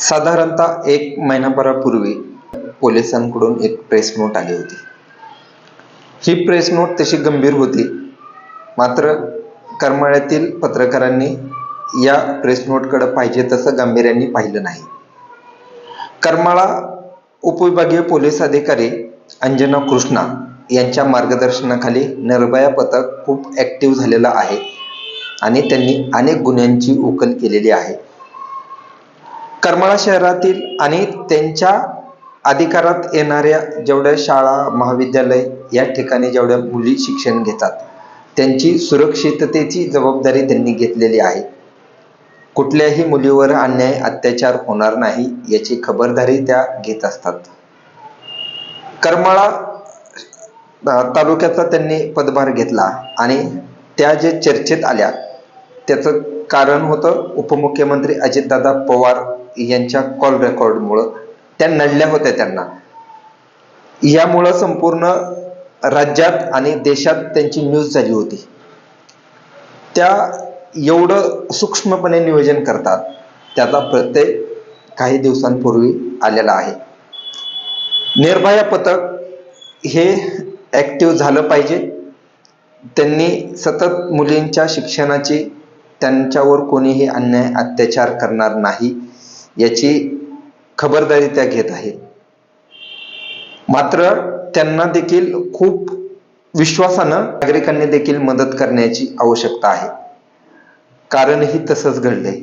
साधारणतः एक महिनाभरापूर्वी पोलिसांकडून एक प्रेस नोट आली होती. ही प्रेस नोट तशी गंभीर होती मात्र करमाळ्यातील पत्रकारांनी या प्रेस नोटकडे पाहिजे तसं गांभीर्याने पाहिलं नाही. करमाळा उपविभागीय पोलीस अधिकारी अंजना कृष्णा यांच्या मार्गदर्शनाखाली निर्भया पथक खूप ॲक्टिव्ह झालेलं आहे आणि त्यांनी अनेक गुन्ह्यांची उकल केलेली आहे. करमाळा शहरातील आणि त्यांच्या अधिकारात येणाऱ्या जेवढ्या शाळा महाविद्यालय या ठिकाणी जेवढ्या मुली शिक्षण घेतात त्यांची सुरक्षिततेची जबाबदारी त्यांनी घेतलेली आहे. कुठल्याही मुलीवर अन्याय अत्याचार होणार नाही याची खबरदारी त्या घेत असतात. करमाळा तालुक्याचा त्यांनी पदभार घेतला आणि त्या जे चर्चेत आल्या त्याचं कारण होतं उपमुख्यमंत्री अजितदादा पवार यांच्या कॉल रेकॉर्डमुळं त्या नडल्या होत्या त्यांना. यामुळं संपूर्ण राज्यात आणि देशात त्यांची न्यूज झाली होती. त्या एवढं सूक्ष्मपणे नियोजन करतात. त्याचा प्रत्यय काही दिवसांपूर्वी आलेला आहे. निर्भया पथक हे ॲक्टिव्ह झालं पाहिजे. त्यांनी सतत मुलींच्या शिक्षणाची त्यांच्यावर कोणीही अन्याय अत्याचार करणार नाही याची खबरदारी त्या घेत आहेत. मात्र त्यांना देखील खूप विश्वासानं नागरिकांनी देखील मदत करण्याची आवश्यकता आहे. कारणही तसंच घडलंय.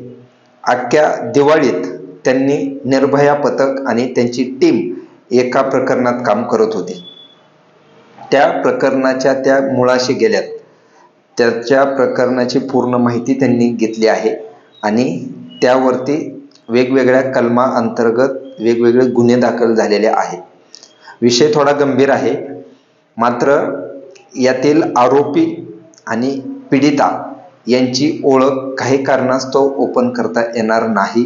अख्ख्या दिवाळीत त्यांनी निर्भया पथक आणि त्यांची टीम एका प्रकरणात काम करत होती. त्या प्रकरणाच्या त्या मुळाशी गेल्यात. त्याच्या प्रकरणाची पूर्ण माहिती त्यांनी घेतली आहे. आणि त्यावरती वेगवेगळ्या कलमा अंतर्गत वेगवेगळे गुन्हे दाखल झालेले आहेत. विषय थोडा गंभीर आहे. मात्र यातील आरोपी आणि पीडिता यांची ओळख काही कारणास्तव ओपन करता येणार नाही.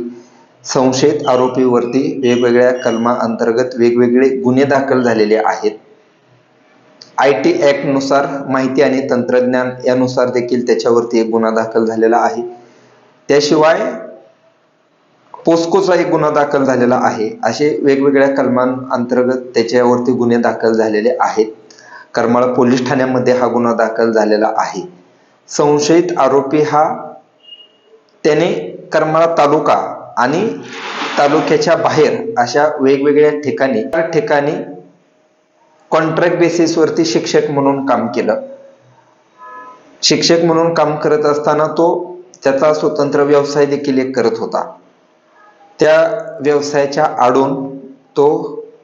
संशयित आरोपीवरती वेगवेगळ्या कलमा अंतर्गत वेगवेगळे गुन्हे दाखल झालेले आहेत. आय टी ॲक्टनुसार माहिती आणि तंत्रज्ञान यानुसार देखील त्याच्यावरती एक गुन्हा दाखल झालेला आहे. त्याशिवाय पोस्कोचा एक गुन्हा दाखल झालेला आहे. असे वेगवेगळ्या कलमांअंतर्गत त्याच्यावरती गुन्हे दाखल झालेले आहेत. करमाळा पोलीस ठाण्यामध्ये हा गुन्हा दाखल झालेला आहे. संशयित आरोपी हा त्याने करमाळा तालुका आणि तालुक्याच्या बाहेर अशा वेगवेगळ्या ठिकाणी ठिकाणी कॉन्ट्रॅक्ट बेसिसवरती शिक्षक म्हणून काम केलं. शिक्षक म्हणून काम करत असताना तो त्याचा स्वतंत्र व्यवसाय देखील एक करत होता. त्या व्यवसायाच्या आडून तो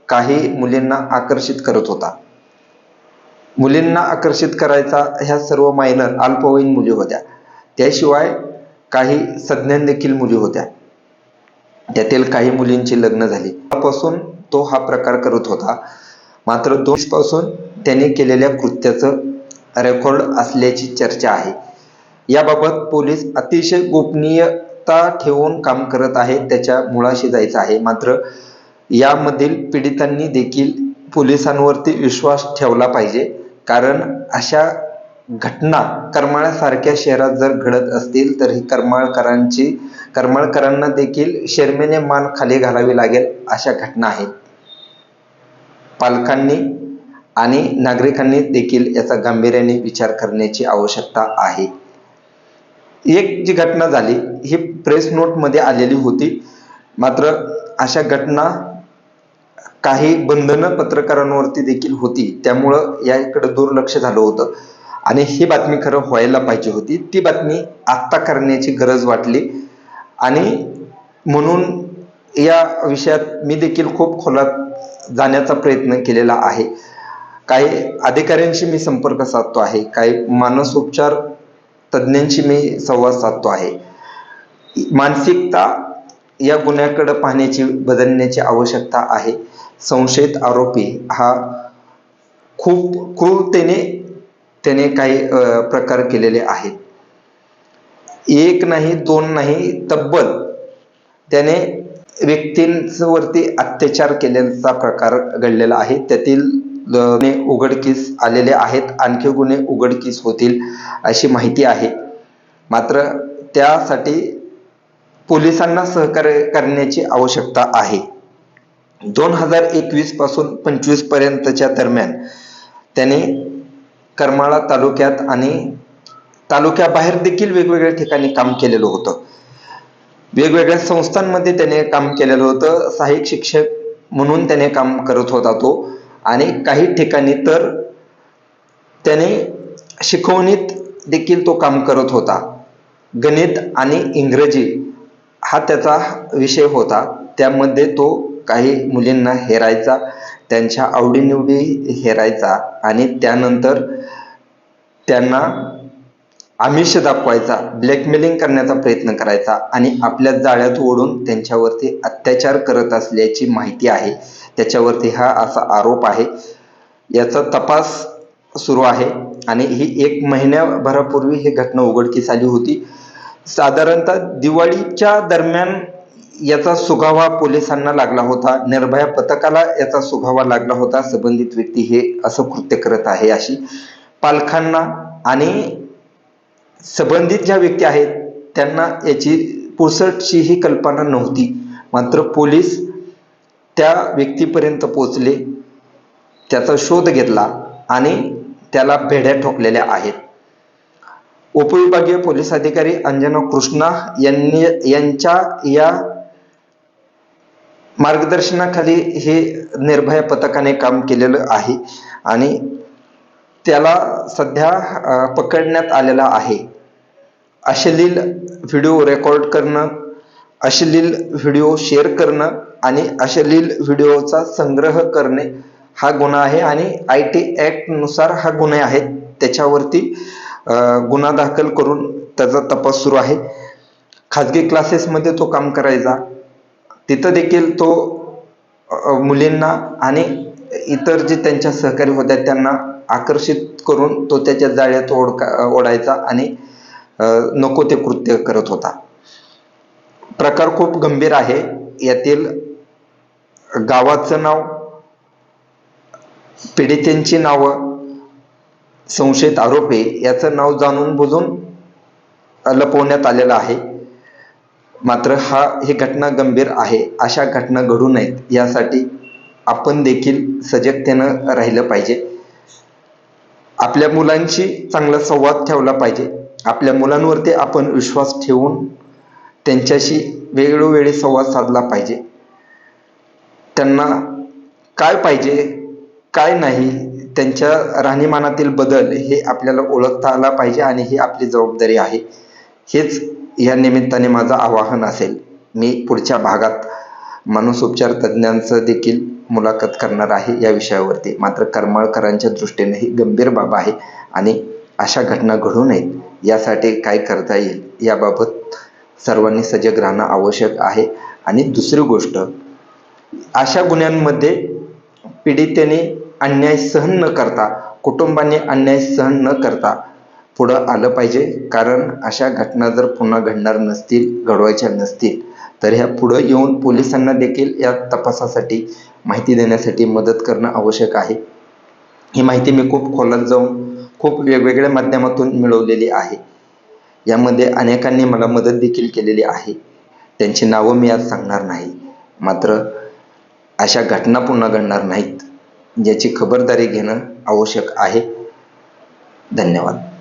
काही मुलींना आकर्षित करत होता. मुलींना आकर्षित करायचा ह्या सर्व मायनर अल्पवयीन मुली होत्या. त्याशिवाय काही सज्ञान देखील मुली होत्या. त्यातील काही मुलींची लग्न झाली. त्यापासून तो हा प्रकार करत होता. मात्र दोन पासून त्याने केलेल्या कृत्याचं रेकॉर्ड असल्याची चर्चा आहे. याबाबत पोलीस अतिशय गोपनीयता ठेवून काम करत आहेत त्याच्या मुळाशी जायचं आहे. मात्र यामधील पीडितांनी देखील पोलिसांवरती विश्वास ठेवला पाहिजे. कारण अशा घटना करमाळ्यासारख्या शहरात जर घडत असतील तर ही करमाळकरांची करमाळकरांना देखील शर्मेने मान खाली घालावी लागेल अशा घटना आहेत. पालकांनी आणि नागरिकांनी देखील याचा गांभीर्याने विचार करण्याची आवश्यकता आहे. एक जी घटना झाली ही प्रेस नोटमध्ये आलेली होती. मात्र अशा घटना काही बंधनं पत्रकारांवरती देखील होती. त्यामुळं याकडे दुर्लक्ष झालं होतं. आणि ही बातमी खरं व्हायला पाहिजे होती. ती बातमी आत्ता करण्याची गरज वाटली. आणि म्हणून या विषयात मी देखील खूप खोलात जाण्याचा प्रयत्न केलेला आहे. काही अधिकाऱ्यांशी मी संपर्क साधतो आहे. काही मानसोपचार तज्ज्ञांशी मी संवाद साधतो आहे. मानसिकता या गुन्ह्याकडे पाहण्याची बदलण्याची आवश्यकता आहे. संशयित आरोपी हा खूप क्रूरतेने त्याने काही प्रकार केलेले आहेत. एक नाही दोन नाही तब्बल त्याने व्यक्तींवरती अत्याचार केल्याचा प्रकार घडलेला आहे. त्यातील गुन्हे उघडकीस आलेले आहेत. आणखी गुन्हे उघडकीस होतील अशी माहिती आहे. मात्र त्यासाठी पोलिसांना सहकार्य करण्याची आवश्यकता आहे. दोन हजार एकवीसपासून पंचवीस पर्यंतच्या दरम्यान त्याने करमाळा तालुक्यात आणि तालुक्याबाहेर देखील वेगवेगळ्या ठिकाणी काम केलेलं होतं. वेगवेगळ्या संस्थांमध्ये त्याने काम केलेलं होतं. सहाय्यक शिक्षक म्हणून त्याने काम करत होता तो. आणि काही ठिकाणी तर त्याने शिकवणीत देखील तो काम करत होता. गणित आणि इंग्रजी हा त्याचा विषय होता. त्यामध्ये तो काही मुलींना हेरायचा त्यांच्या आवडीनिवडी हेरायचा आणि त्यानंतर त्यांना आमिष दाखवायचा ब्लॅकमेलिंग करण्याचा प्रयत्न करायचा आणि आपल्या जाळ्यात ओढून त्यांच्यावरती अत्याचार करत असल्याची माहिती आहे. त्याच्यावरती हा असा आरोप आहे. याचा तपास सुरू आहे आणि ही एक महिन्याभरापूर्वी ही घटना उघडकीस आली होती. साधारणतः दिवाळीच्या दरम्यान याचा सुगावा पोलिसांना लागला होता. निर्भया पथकाला याचा सुगावा लागला होता. संबंधित व्यक्ती हे असं कृत्य करत आहे अशी पालकांना आणि संबंधित ज्या व्यक्ती आहेत त्यांना याची पुसटशी ही कल्पना नव्हती. मात्र पोलीस त्या व्यक्तीपर्यंत पोचले त्याचा शोध घेतला आणि त्याला भेड्या ठोकलेल्या आहेत. उपविभागीय पोलीस अधिकारी अंजना कृष्णा यांनी यांच्या या मार्गदर्शनाखाली हे निर्भया पथकाने काम केलेलं आहे आणि त्याला सध्या पकडण्यात आलेला आहे. अश्लील व्हिडिओ रेकॉर्ड करणं अश्लील व्हिडिओ शेअर करणं आणि अश्लील व्हिडिओचा संग्रह करणे हा गुन्हा आहे आणि आय टी ॲक्टनुसार हा गुन्हे आहेत. त्याच्यावरती गुन्हा दाखल करून त्याचा तपास सुरू आहे. खाजगी क्लासेसमध्ये तो काम करायचा. तिथं देखील तो मुलींना आणि इतर जे त्यांच्या सहकारी होत्या त्यांना आकर्षित करून तो त्याच्या जाळ्यात ओढका ओढायचा आणि नको ते कृत्य करत होता. प्रकार खूप गंभीर आहे. यातील गावाचं नाव पीडितेंची नावं संशयित आरोपी याचं नाव जाणून बुजून लपवण्यात आलेलं आहे. मात्र हा ही घटना गंभीर आहे. अशा घटना घडू नयेत. यासाठी आपण देखील सजगतेनं राहिलं पाहिजे. आपल्या मुलांशी चांगला संवाद ठेवला पाहिजे. आपल्या मुलांवरती आपण विश्वास ठेवून त्यांच्याशी वेळोवेळी संवाद साधला पाहिजे. त्यांना काय पाहिजे काय नाही त्यांच्या राहणीमानातील बदल हे आपल्याला ओळखता आला पाहिजे आणि ही आपली जबाबदारी आहे. हेच या निमित्ताने माझं आवाहन असेल. मी पुढच्या भागात मानसोपचार तज्ज्ञांचं देखील मुलाखत करणार आहे या विषयावरती. मात्र करमाळकरांच्या दृष्टीने ही गंभीर बाब आहे आणि अशा घटना घडू नयेत यासाठी काय करता येईल याबाबत सर्वांनी सजग राहणं आवश्यक आहे. आणि दुसरी गोष्ट अशा गुन्ह्यांमध्ये पीडितेने अन्याय सहन न करता कुटुंबाने अन्याय सहन न करता पुढं आलं पाहिजे. कारण अशा घटना जर पुन्हा घडणार नसतील घडवायच्या नसतील तर ह्या पुढं येऊन पोलिसांना देखील या तपासासाठी माहिती देण्यासाठी मदत करणं आवश्यक आहे. ही माहिती मी खूप खोलात जाऊन खूप वेगवेगळ्या माध्यमातून मिळवलेली आहे. यामध्ये अनेकांनी मला मदत देखील केलेली आहे. त्यांची नावं मी आज सांगणार नाही. मात्र अशा घटना पुन्हा घडणार नाहीत याची खबरदारी घेणं आवश्यक आहे. धन्यवाद.